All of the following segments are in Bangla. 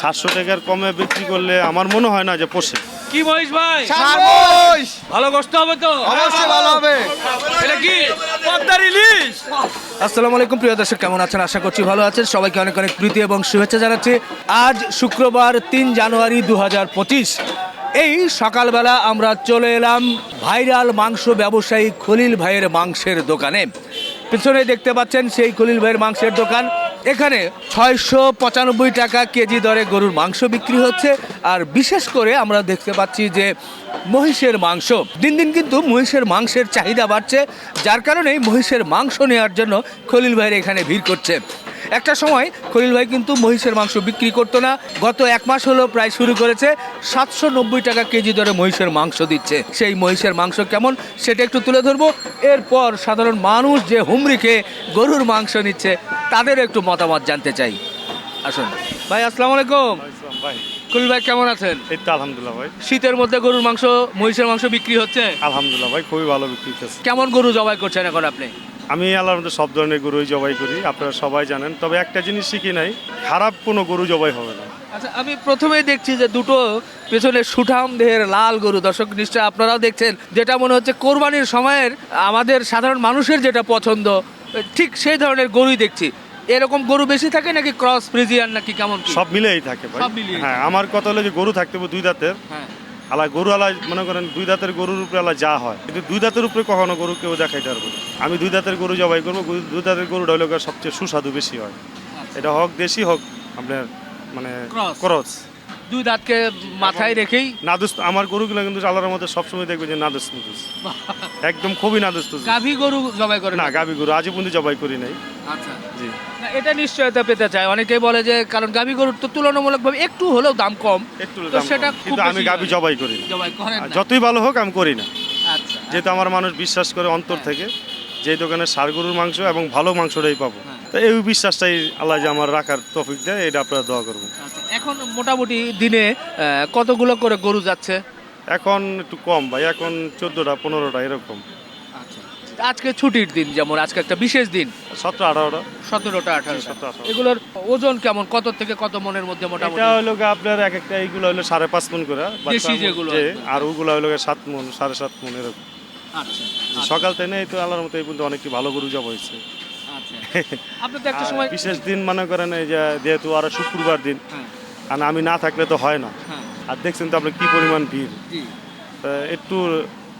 সাতশো টাকার কমে বিক্রি করলে আমার মনে হয় না যে পোষে। কি মহিষ ভাই? ভালো কষ্ট হবে তো? অবশ্যই ভালো হবে। এটা কি? পদ্মার ইলিশ? আসসালামু আলাইকুম প্রিয় দর্শক কেমন আছেন? আশা করছি ভালো আছেন। সবাইকে অনেক অনেক প্রীতি এবং শুভেচ্ছা জানাচ্ছি। আজ শুক্রবার তিন জানুয়ারি দু হাজার পঁচিশ। এই সকালবেলা আমরা চলে এলাম ভাইরাল মাংস ব্যবসায়ী খলিল ভাইয়ের মাংসের দোকানে। পিছনে দেখতে পাচ্ছেন সেই খলিল ভাইয়ের মাংসের দোকান। এখানে ছয়শো পঁচানব্বই টাকা কেজি দরে গরুর মাংস বিক্রি হচ্ছে। আর বিশেষ করে আমরা দেখতে পাচ্ছি যে মহিষের মাংস। দিন দিন কিন্তু মহিষের মাংসের চাহিদা বাড়ছে, যার কারণেই মহিষের মাংস নেওয়ার জন্য খলিল ভাইয়ের এখানে ভিড় করছে। একটা সময় খলিল ভাই কিন্তু মহিষের মাংস বিক্রি করতো না। গত এক মাস হলো প্রায় শুরু করেছে সাতশো নব্বই টাকা কেজি দরে মহিষের মাংস দিচ্ছে। সেই মহিষের মাংস কেমন সেটা একটু তুলে ধরবো। এরপর সাধারণ মানুষ যে হুমড়ি খেয়ে গরুর মাংস নিচ্ছে তাদের একটু মতামত জানতে চাই। আসুন। ভাই আসসালামু আলাইকুম। ভাই। খলিল ভাই কেমন আছেন? এই তো আলহামদুলিল্লাহ ভাই। শীতের মধ্যে গরুর মাংস মহিষের মাংস বিক্রি হচ্ছে? আলহামদুলিল্লাহ ভাই খুবই ভালো বিক্রি হচ্ছে। কেমন গরু জবাই করছেন এখন আপনি? আমি আল্লাহর মধ্যে সব ধরনের গরুই জবাই করি আপনারা সবাই জানেন। তবে একটা জিনিস শিখি নাই খারাপ কোনো গরু জবাই হবে না। আচ্ছা আমি প্রথমেই দেখছি যে দুটো পেছনে সুঠাম দেহের লাল গরু। দর্শক নিশ্চয় আপনারাও দেখছেন যেটা মনে হচ্ছে কোরবানির সময়ের আমাদের সাধারণ মানুষের যেটা পছন্দ ঠিক সেই ধরনের গরুই দেখছি। এরকম গরু বেশি থাকে নাকি ক্রস ফ্রিজিয়ান নাকি কেমন সব মিলেই থাকে ভাই। হ্যাঁ আমার কথা হলো যে গরু থাকতে হবে দুই দাঁতের। হ্যাঁ। আলা গরু আলা মনে করেন দুই দাঁতের গরুর উপরে আলা যা হয় কিন্তু দুই দাঁতের উপরে কখনো গরু কেউ দেখাইতে পারব। আমি দুই দাঁতের গরু জবাই করব দুই দাঁতের গরু হলো সবচেয়ে সুস্বাদু বেশি হয় এটা হোক দেশি হোক আপনার মানে। করস দুই দাঁতকে মাথায় রেখেই? নাদুস আমার গরুগুলো কিন্তু আল্লাহর মধ্যে সবসময় দেখবে যে নাদুস। নুদুস একদম খুবই নাদুস। তুস গাভী গরু জবাই করে না গাবি গরু আজও পর্যন্ত জবাই করি নাই। আচ্ছা। জি। না, এটা নিশ্চয়তা পেতে চায়। অনেকেই বলে যে কারণ গাভী গরুর তো তুলনামূলকভাবে একটু হলেও দাম কম। একটু তো সেটা কিন্তু আমি গাবি জবাই করি না। জবাই করেন না। যতই ভালো হোক আমি করি না। আচ্ছা। যেহেতু আমার মানুষ বিশ্বাস করে অন্তর হ্যাঁ। থেকে যে দোকানে সার গরুর মাংস এবং ভালো মাংসটাই পাবো। হ্যাঁ। তো এই বিশ্বাসটাই আল্লাহ যে আমার রাখার তফিক দেয় এটা আপনারা দোয়া করবেন। আচ্ছা, এখন মোটামুটি দিনে কতগুলো করে গরু যাচ্ছে? এখন একটু কম ভাই এখন চোদ্দোটা পনেরোটা এরকম। আজকে ছুটির দিন যেমন আজকে একটা বিশেষ দিন। সতেরো আঠারোটা। সতেরোটা আঠারোটা। আঠারো এগুলোর ওজন কেমন? কত থেকে কত মনের মধ্যে মোটামুটি? এটা হলো আপনার এক একটা এইগুলো হলো সাড়ে পাঁচ মন করে দেশি যেগুলো আর ওগুলো হলো সাত মন সাড়ে সাত মন এরকম। আচ্ছা সকাল থেকে এই তো আল্লাহর মতো এই পর্যন্ত অনেকটি ভালো গরু জব হয়েছে। আচ্ছা আপনি তো একটা সময় বিশেষ দিন মনে করেন এই যে যেহেতু আর শুক্রবার দিন হ্যাঁ। কারণ আমি না থাকলে তো হয় না। হ্যাঁ। আর দেখছেন তো আপনার কি পরিমাণ ভিড়। একটু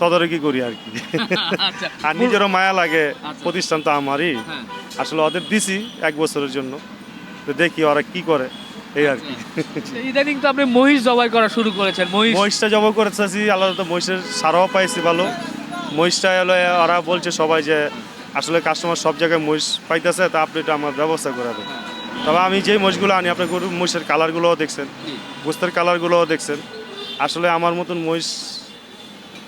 তদারকি করি আর কি। আচ্ছা। আর নিজেরও মায়া লাগে আচ্ছা। প্রতিষ্ঠান তো আমারই। হ্যাঁ। আসলে ওদের দিছি এক বছরের জন্য। তো দেখি ওরা কি করে এই আর কি। আচ্ছা, ইদানিং তো আপনি মহিষ জবাই করা শুরু করেছেন মহিষ। মহিষটা জব করেছি আল্লাহ তো মহিষের সারাও পাইছি ভালো। মহিষটা এলো ওরা বলছে সবাই যে আসলে কাস্টমার সব জায়গায় মহিষ পাইতেছে, তা আপনি এটা আমার ব্যবস্থা করাবেন তবে আমি যেই মহিষগুলো আনি, আপনি গরু, মহিষের কালারগুলোও দেখছেন। গোস্তের কালারগুলোও দেখছেন আসলে আমার মতন মহিষ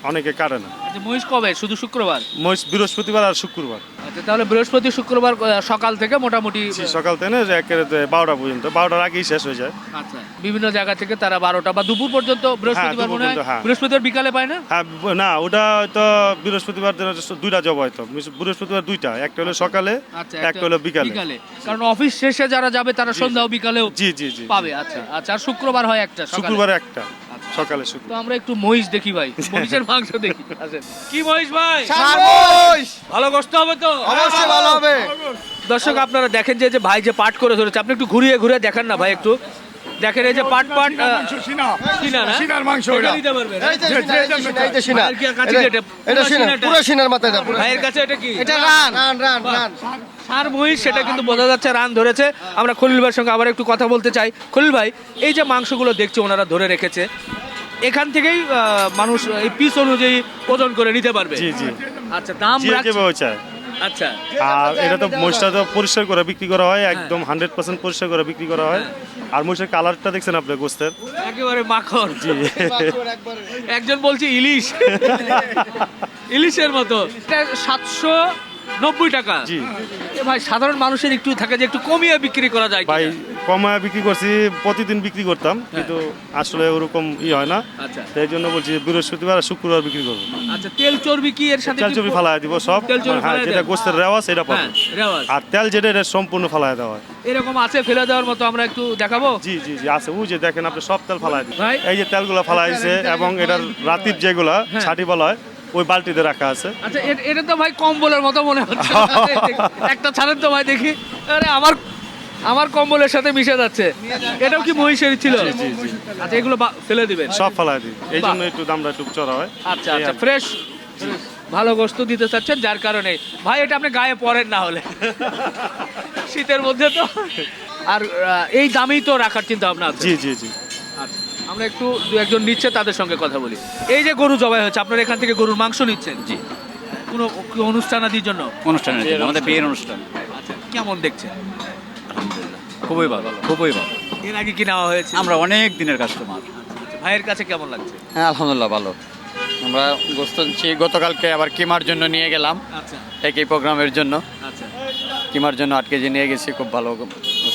অনেকে কাটে না। আচ্ছা মহিষ কবে? শুধু শুক্রবার? মহিষ বৃহস্পতিবার আর শুক্রবার। আচ্ছা তাহলে বৃহস্পতি শুক্রবার সকাল থেকে মোটামুটি সকাল থেকে বারোটা পর্যন্ত। বারোটার আগেই শেষ হয়ে যায়। আচ্ছা বিভিন্ন জায়গা থেকে তারা বারোটা বা দুপুর পর্যন্ত বৃহস্পতিবার মনে হয় হ্যাঁ। বৃহস্পতিবার বিকালে পায় না? হ্যাঁ না ওটা হয়তো বৃহস্পতিবার দুইটা জব হয়তো বৃহস্পতিবার দুইটা একটা হলো সকালে আচ্ছা একটা হলো বিকালে। কারণ অফিস শেষে যারা যাবে তারা সন্ধ্যা বিকালেও জি জি জি পাবে আচ্ছা আচ্ছা আর শুক্রবার হয় একটা শুক্রবার একটা। সকালে তো আমরা একটু মহিষ দেখি ভাই। মহিষের মাংস দেখি। আসেন। কি মহিষ ভাই? ভালো কষ্ট হবে তো? অবশ্যই ভালো হবে। দর্শক আপনারা দেখেন যে যে ভাই যে পাট করে ধরেছে আপনি একটু ঘুরিয়ে ঘুরিয়ে দেখেন না ভাই একটু? দেখেন এই যে পাট পাট আহ, সিনা না সিনার মাংস এটা ওটা। নিতে পারবেন। এই যে এই যে সিনা, এই যে সিনা। ভাইয়ের কি কাছে এটা- এটা পুরো সিনা, পুরো সিনার মাথা এটা, ভাইয়ের কাছে এটা কি? এটা রান রান রান রান। সার মহিষ সেটা কিন্তু বোঝা যাচ্ছে রান ধরেছে। আমরা খলিল ভাইয়ের সঙ্গে আবার একটু কথা বলতে চাই। খলিল ভাই এই যে মাংসগুলো দেখছি ওনারা ধরে রেখেছে এখান থেকেই মানুষ এই পিস অনুযায়ী ওজন করে নিতে পারবে। জি জি। আচ্ছা দাম যেভাবে চায়? আচ্ছা। আর এটা তো মহিষটা তো পরিষ্কার করে বিক্রি করা হয় একদম হান্ড্রেড পার্সেন্ট পরিষ্কার করে বিক্রি করা হয়। আর মহিষের কালারটা দেখছেন আপনি গোস্তের? একেবারে মাখন। জি। একজন বলছে ইলিশ। ইলিশের মতো। এটা সাতশো নব্বই টাকা। জি। ভাই সাধারণ মানুষের একটু থাকে যে একটু কমিয়ে বিক্রি করা যায় ভাই? কমায় বিক্রি করছি প্রতিদিন বিক্রি করতাম কিন্তু আসলে ওরকম ই হয় না। আচ্ছা। সেই জন্য বলছি বৃহস্পতিবার আর শুক্রবার বিক্রি করব। আচ্ছা তেল চর্বি কি এর সাথে তেল চর্বি ফালাই দিব সব। হ্যাঁ ফালায় যেটা গোস্তের রেওয়াজ সেটা হ্যাঁ পাবো রেওয়াজ। আর তেল যেটা এটা সম্পূর্ণ ফালাই দেওয়া হয়। এরকম আছে ফেলে দেওয়ার মতো আমরা একটু দেখাবো? জি জি জি আছে। ওই যে দেখেন আপনি সব তেল ভাই? এই যে তেলগুলো ফালাইছে এবং এটার রাতির যেগুলা ছাটি বলা হয় ওই বালতিতে রাখা আছে। আচ্ছা এটা তো ভাই কম্বলের মতো মনে হচ্ছে। একটা ছাড়েন তো ভাই দেখি। আরে আমার আমার কম্বলের সাথে মিশে যাচ্ছে। এটাও কি মহিষের ছিল? আচ্ছা এগুলো বা- ফেলে দিবেন। সব ফালাই দিই। এই জন্য একটু দামটা একটু চড়া হয়। আচ্ছা আচ্ছা ফ্রেশ ভালো গোস্ত দিতে চাচ্ছেন যার কারণে। ভাই এটা আপনি গায়ে পরেন না হলে। শীতের মধ্যে তো। আর এই দামেই তো রাখার চিন্তা ভাবনা জি জি জি। আচ্ছা, আমরা একটু দু একজন নিচ্ছে তাদের সঙ্গে কথা বলি। এই যে গরু জবাই হচ্ছে আপনার এখান থেকে গরুর মাংস নিচ্ছেন? জি। কোনো কি অনুষ্ঠান আদির জন্য? অনুষ্ঠানের জন্য আমাদের বিয়ের অনুষ্ঠান। আচ্ছা কেমন দেখছেন? খুবই ভালো খুবই ভালো। এর আগে কি নেওয়া হয়েছে? আমরা অনেক দিনের কাস্টমার আচ্ছা, ভাইয়ের কাছে কেমন লাগছে? হ্যাঁ আলহামদুলিল্লাহ ভালো। আমরা গোস্ত নিচ্ছি গতকালকে আবার কিমার জন্য নিয়ে গেলাম। এক একই প্রোগ্রামের জন্য। আচ্ছা। কিমার জন্য আট কেজি নিয়ে গেছি খুব ভালো।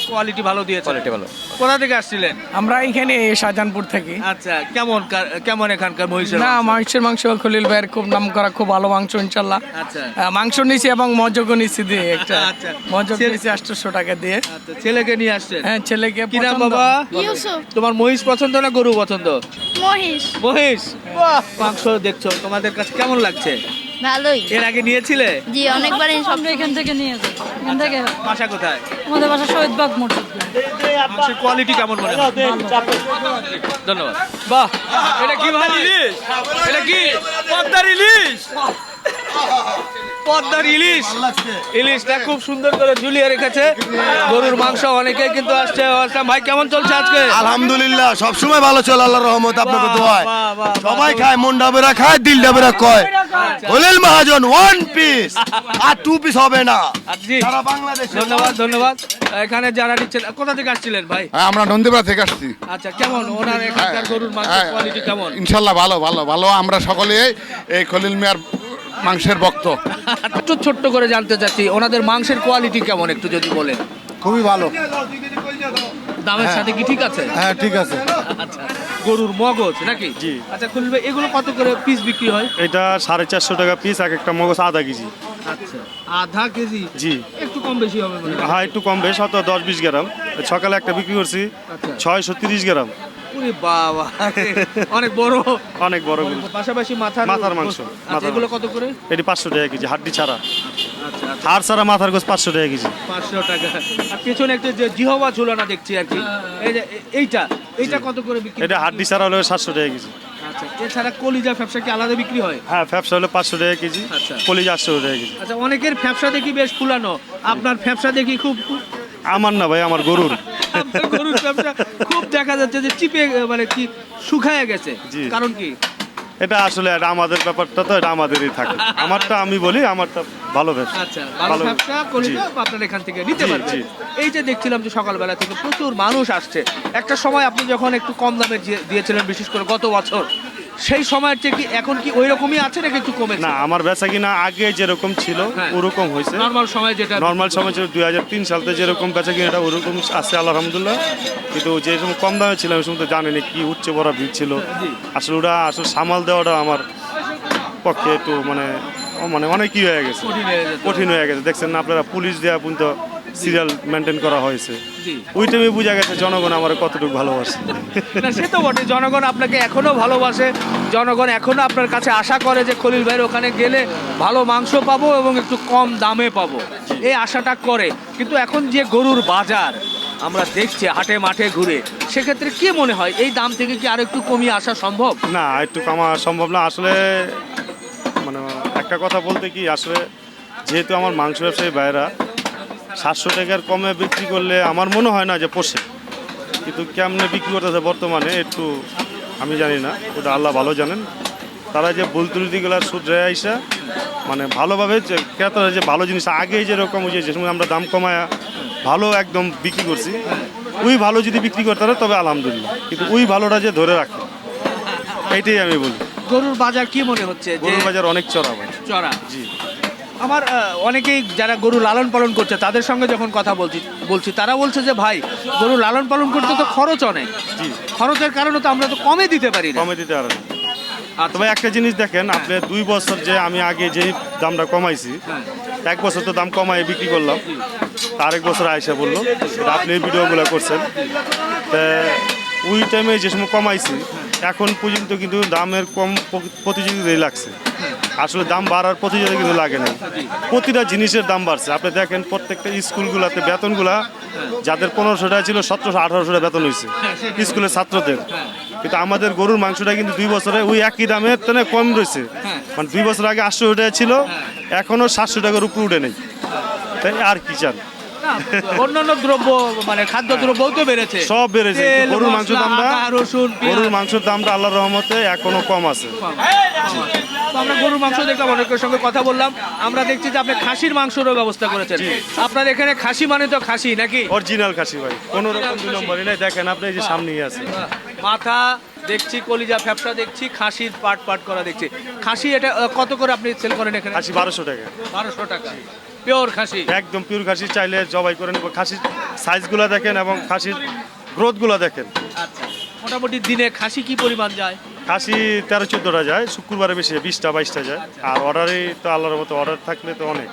কোয়ালিটি ভালো দিয়েছে কোয়ালিটি ভালো। কোথা থেকে আসছিলেন? আমরা এখানে শাহজাহানপুর থাকি। আচ্ছা কেমন কেমন এখানকার মহিষের না মাংস? মাংসের মাংস খলিল ভাইয়ের খুব নাম করা খুব ভালো মাংস ইনশাল্লাহ। আচ্ছা। আহ, মাংস নিছি এবং মজকও নিছি দিয়ে একটা। আচ্ছা। ছেলে- নিছি আটশোশো টাকা দিয়ে। আচ্ছা ছেলেকে নিয়ে আসছেন? হ্যাঁ ছেলেকে কি নাম পছন্দ। বাবা? ইউসুফ। তোমার মহিষ পছন্দ না গরু পছন্দ? মহিষ। মহিষ? বাহ! মাংস দেখছ তোমাদের কাছে কেমন লাগছে? ভালোই। এর আগে নিয়েছিলে? জি অনেকবার সব আমরা এখান থেকে নিয়ে যাই। এখান থেকে বাসা কোথায়? আমাদের বাসা শহীদবাগ মসজিদ। মাংসের কোয়ালিটি কেমন মনে হয়? ধন্যবাদ। বাহ এটা কি ভাই? ইলিশ এটা কি? পদ্মার ইলিশ পদ্মার ইলিশ। ইলিশটা খুব সুন্দর করে ঝুলিয়ে রেখেছে। গরুর মাংস অনেকে কিন্তু আসছে। আসলাম ভাই কেমন চলছে আজকে? আলহামদুলিল্লাহ সবসময় ভালো চলে আল্লাহর রহমত আপনাকে দোয়ায়। সবাই খায় মন ডাবেরা খায় দিল ডাবেরা কয়। হলিল মহাজন ওয়ান পিস আর টু পিস হবে না। সারা বাংলাদেশে ধন্যবাদ ধন্যবাদ। এখানে যারা নিচ্ছেন কোথা থেকে আসছিলেন ভাই? হ্যাঁ আমরা নন্দীপাড়া থেকে আসছি। আচ্ছা কেমন? ওনার এখানকার গরুর মাংসের হ্যাঁ, কোয়ালিটি কেমন? ইনশাল্লাহ ভালো ভালো ভালো। আমরা সকলে এই খলিল মিয়ার মাংসের ভক্ত। একটু ছোট্ট করে জানতে চাচ্ছি ওনাদের মাংসের কোয়ালিটি কেমন একটু যদি বলেন? খুবই ভালো। দামের সাথে কি ঠিক আছে? হ্যাঁ ঠিক আছে। আচ্ছা গরুর মগজ নাকি? জি। আচ্ছা খুলবে এগুলো কত করে পিস বিক্রি হয়? এটা সাড়ে চারশো টাকা পিস এক একটা মগজ আধা কেজি। আচ্ছা আধা কেজি? জি। একটু কম বেশি হবে হ্যাঁ। একটু কম বেশ হয়তো দশ বিশ গ্রাম। সকালে একটা বিক্রি করছি আচ্ছা। ছয়শো তিরিশ গ্রাম। ওরে বাবা অনেক বড়। অনেক বড় পাশাপাশি মাথার মাথার মাংস, আচ্ছা, এগুলো কত করে? এটি পাঁচশো টাকা কেজি হাড্ডি ছাড়া। আচ্ছা আচ্ছা। হাড় ছাড়া মাথার গোছ পাঁচশো টাকা কেজি। পাঁচশো টাকা। আর পেছনে একটা যে জিহবা ঝুলানো দেখছি আর কি। এই যে এইটা এইটা কত করে বিক্রি এটা হাড্ডি ছাড়া হলো সাতশো টাকা কেজি। আচ্ছা এছাড়া কলিজা ব্যবসা কি আলাদা বিক্রি হয়? হ্যাঁ ফ্যাপসা হলো পাঁচশো টাকা কেজি আচ্ছা। কলিজ আটশো টাকা কেজি। আচ্ছা অনেকের ব্যবসা দেখি বেশ ফুলানো। আপনার ব্যবসা দেখি খুব আমার না ভাই আমার গরুর। আপনার গরুর ব্যবসা খুব দেখা যাচ্ছে যে চিপে মানে কি শুকায় গেছে। কারণ কি? এটা আসলে আমাদের ব্যাপারটা তো এটা আমাদেরই থাকে। আমারটা আমি বলি আমারটা ভালো ব্যবসা। আচ্ছা ভালো। ব্যবসা জি। আপনার এখান থেকে নিতে পারবেন। এই যে দেখছিলাম যে সকালবেলা থেকে প্রচুর মানুষ আসছে। একটা সময় আপনি যখন একটু কম দামে দিয়েছিলেন বিশেষ করে গত বছর সেই সময়ের চেয়ে কি এখন কি ওই রকমই আছে নাকি একটু কমেছে? না আমার বেচা কিনা আগে যেরকম ছিল হ্যাঁ। ওরকম হয়েছে। নর্মাল সময় যেটা নর্মাল সময় ছিল দুই হাজার তিন সালতে যেরকম বেচা কিনাটা ওরকম আছে আলহামদুলিল্লাহ। কিন্তু যে সময় কম দামে ছিল ওই সময় তো জানেনি কি উচ্চ বড় ভিড় ছিল। আসলে ওটা আসলে সামাল দেওয়াটা আমার পক্ষে একটু মানে ও মানে অনেক ই হয়ে গেছে। কঠিন হয়ে যেত। কঠিন হয়ে গেছে। দেখছেন না আপনারা পুলিশ দেওয়া পর্যন্ত সিরিয়াল মেনটেন করা হয়েছে। ওই টাইমে বোঝা গেছে জনগণ আমার কতটুকু ভালোবাসে। না সে তো বটে জনগণ আপনাকে এখনও ভালোবাসে। জনগণ এখনও আপনার কাছে আশা করে যে খলিল ভাইয়ের ওখানে গেলে ভালো মাংস পাবো এবং একটু কম দামে পাবো। এই আশাটা করে। কিন্তু এখন যে গরুর বাজার আমরা দেখছি হাটে মাঠে ঘুরে সেক্ষেত্রে কি মনে হয়? এই দাম থেকে কি আর একটু কমিয়ে আসা সম্ভব? না একটু কমা সম্ভব না। আসলে মানে একটা কথা বলতে কি আসলে যেহেতু আমার মাংস ব্যবসায়ী বাইরা সাতশো টাকার কমে বিক্রি করলে আমার মনে হয় না যে পোষে। কিন্তু কেমনে বিক্রি করতেছে বর্তমানে একটু আমি জানি না ওটা আল্লাহ ভালো জানেন। তারা যে ভুল ত্রুটিগুলো শুধরে আইসা মানে ভালোভাবে যে ক্রেতারা যে ভালো জিনিস আগে যেরকম ওই যে যে সময় আমরা দাম কমায়া ভালো একদম বিক্রি করছি ওই ভালো যদি বিক্রি করতে পারে তবে আলহামদুলিল্লাহ। কিন্তু ওই ভালোটা যে ধরে রাখে এইটাই আমি বলি। গরুর বাজার কি মনে হচ্ছে গরুর বাজার অনেক চড়া ভাই। চড়া? জি। আমার অনেকেই যারা গরু লালন পালন করছে তাদের সঙ্গে যখন কথা বলছি বলছি তারা বলছে যে ভাই গরু লালন পালন করতে তো খরচ অনেক। জি। খরচের কারণে তো আমরা তো কমে দিতে পারি কমে দিতে পারেন আর তবে একটা জিনিস দেখেন আপনি দুই বছর যে আমি আগে যেই দামটা কমাইছি হ্যাঁ। এক বছর তো দাম কমায় বিক্রি করলাম। তার এক বছর আয়সা বলল আপনি ভিডিওগুলো করছেন। তা ওই টাইমে যে সময় কমাইছি এখন পর্যন্ত কিন্তু দামের কম প্রতিযোগিতাই লাগছে। আসলে দাম বাড়ার প্রতিযোগিতা কিন্তু লাগে না প্রতিটা জিনিসের দাম বাড়ছে। আপনি দেখেন প্রত্যেকটা স্কুলগুলোতে বেতনগুলা, যাদের পনেরোশো টাকা ছিল, সতেরোশো আঠারোশো টাকা বেতন হয়েছে স্কুলের ছাত্রদের। কিন্তু আমাদের গরুর মাংসটা কিন্তু দুই বছরে ওই একই দামের তেনে কম রয়েছে মানে দুই বছর আগে আটশো টাকা ছিল এখনও সাতশো টাকার উপরে উঠে নেই। তাই আর কি চান? অন্যান্য দ্রব্য মানে খাদ্য দ্রব্যও তো বেড়েছে। সব বেড়েছে। গরুর মাংসের দামটা রসুন গরুর মাংসের দামটা আল্লাহর রহমতে এখনও কম আছে। আমরা গরুর মাংস দেখলাম অনেকের সঙ্গে কথা বললাম। আমরা দেখছি যে আপনি খাসির মাংসেরও ব্যবস্থা করেছেন। আপনার এখানে খাসি মানে তো খাসি নাকি? অরিজিনাল খাসি ভাই। কোনো রকম দুই নম্বরই নাই। দেখেন আপনি এই যে সামনেই আছে। মাথা দেখছি কলিজা ফ্যাপসা দেখছি খাসির পাট পাট করা দেখছি। খাসি এটা কত করে আপনি সেল করেন এখানে? খাসি বারোশো টাকা। বারোশো টাকা। পিওর খাসি? একদম পিওর খাসি চাইলে জবাই করে নেব। খাসির সাইজগুলো দেখেন এবং খাসির গ্রোথগুলো দেখেন। আচ্ছা মোটামুটি দিনে খাসি কি পরিমাণ যায়? খাসি তেরো চোদ্দোটা যায় শুক্রবারে বেশি বিশটা বাইশটা যায়। আর অর্ডারে তো আল্লাহর মতো অর্ডার থাকলে তো অনেক।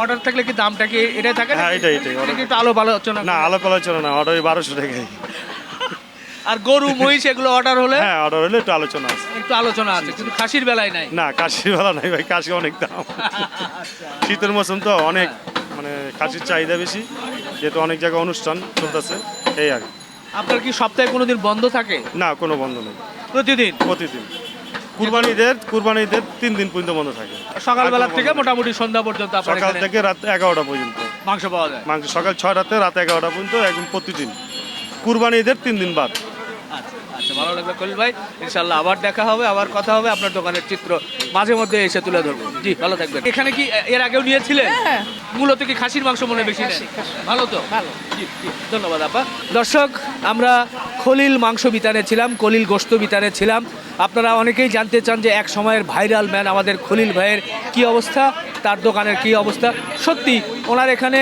অর্ডার থাকলে কি দামটা কি এটাই থাকে হ্যাঁ এটাই এটাই। এটা order- কি একটু আলো ভালো হচ্ছে না আলাপ আলোচনা না অর্ডারে বারোশো টাকাই আর গরু মহিষ এগুলো অর্ডার হলে হ্যাঁ অর্ডার হলে একটু আলোচনা আছে। একটু আলোচনা আছে কিন্তু খাসির বেলায় নাই। না কাশি বেলা নাই ভাই কাশি অনেক দাম। শীতের মৌসুম তো অনেক মানে কাশির চাহিদা বেশি যেহেতু অনেক জায়গায় অনুষ্ঠান চলতেছে এই আর। আপনার কি সপ্তাহে কোনো দিন বন্ধ থাকে? না কোনো বন্ধ নেই। প্রতিদিন? প্রতিদিন। কুরবানিদের কুরবানিদের তিন দিন পর্যন্ত বন্ধ থাকে। সকালবেলা থেকে মোটামুটি সন্ধ্যা পর্যন্ত আপনার সকাল থেকে রাত এগারোটা পর্যন্ত। মাংস পাওয়া যায়। মাংস সকাল ছয়টাতে রাত এগারোটা পর্যন্ত একদম প্রতিদিন। কুরবানি ঈদের তিন দিন বাদ। আচ্ছা আচ্ছা ভালো লাগল কলিল ভাই। ইনশাল্লাহ আবার দেখা হবে আবার কথা হবে। আপনার দোকানের চিত্র মাঝে মধ্যে এসে তুলে ধরবো। জি ভালো থাকবেন। এখানে কি এর আগেও নিয়েছিলেন? মূলত কি খাসির মাংস মনে বেশি ভালো তো? ভালো। জি ধন্যবাদ আপা। দর্শক আমরা খলিল মাংস বিতানে ছিলাম কলিল গোস্ত বিতানে ছিলাম। আপনারা অনেকেই জানতে চান যে এক সময়ের ভাইরাল ম্যান আমাদের খলিল ভাইয়ের কি অবস্থা? তার দোকানের কি অবস্থা? সত্যি, ওনার এখানে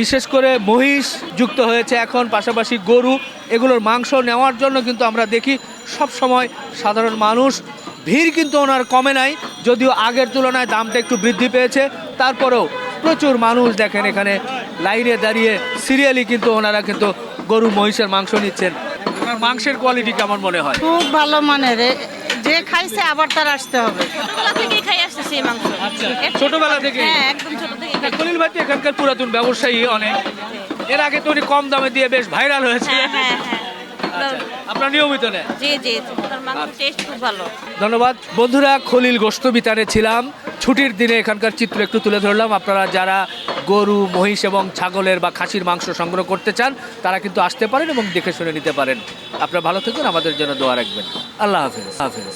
বিশেষ করে মহিষ যুক্ত হয়েছে এখন, পাশাপাশি গরু, এগুলোর মাংস নেওয়ার জন্য কিন্তু আমরা দেখি সব সময় সাধারণ মানুষ। ভিড় কিন্তু ওনার কমে নাই, যদিও আগের তুলনায় দামটা একটু বৃদ্ধি পেয়েছে। তারপরেও প্রচুর মানুষ দেখেন এখানে, লাইনে দাঁড়িয়ে সিরিয়ালি কিন্তু ওনারা কিন্তু গরু, মহিষের মাংস নিচ্ছেন। মাংসের কোয়ালিটি কেমন মনে হয়? খুব ভালো মানের যে খাইছে আবার তার আসতে হবে। ছোটবেলা থেকেই খাই আসতেছি এই মাংস। আচ্ছা ছোটবেলা থেকে হ্যাঁ একদম ছোট থেকে। খলিল ভাই এখানকার পুরাতন ব্যবসায়ী অনেক। এর আগে তো উনি কম দামে দিয়ে বেশ ভাইরাল হয়েছে। হ্যাঁ হ্যাঁ হ্যাঁ। আচ্ছা, আপনার নিয়মিত নেন? জি জি মাংস টেস্ট খুব ভালো। ধন্যবাদ। বন্ধুরা খলিল গোস্ত বিতানে ছিলাম। ছুটির দিনে এখানকার চিত্র একটু তুলে ধরলাম। আপনারা যারা গরু মহিষ এবং ছাগলের বা খাসির মাংস সংগ্রহ করতে চান তারা কিন্তু আসতে পারেন এবং দেখে শুনে নিতে পারেন। আপনারা ভালো থাকুন। আমাদের জন্য দোয়া রাখবেন। আল্লাহ হাফিজ। হাফিজ।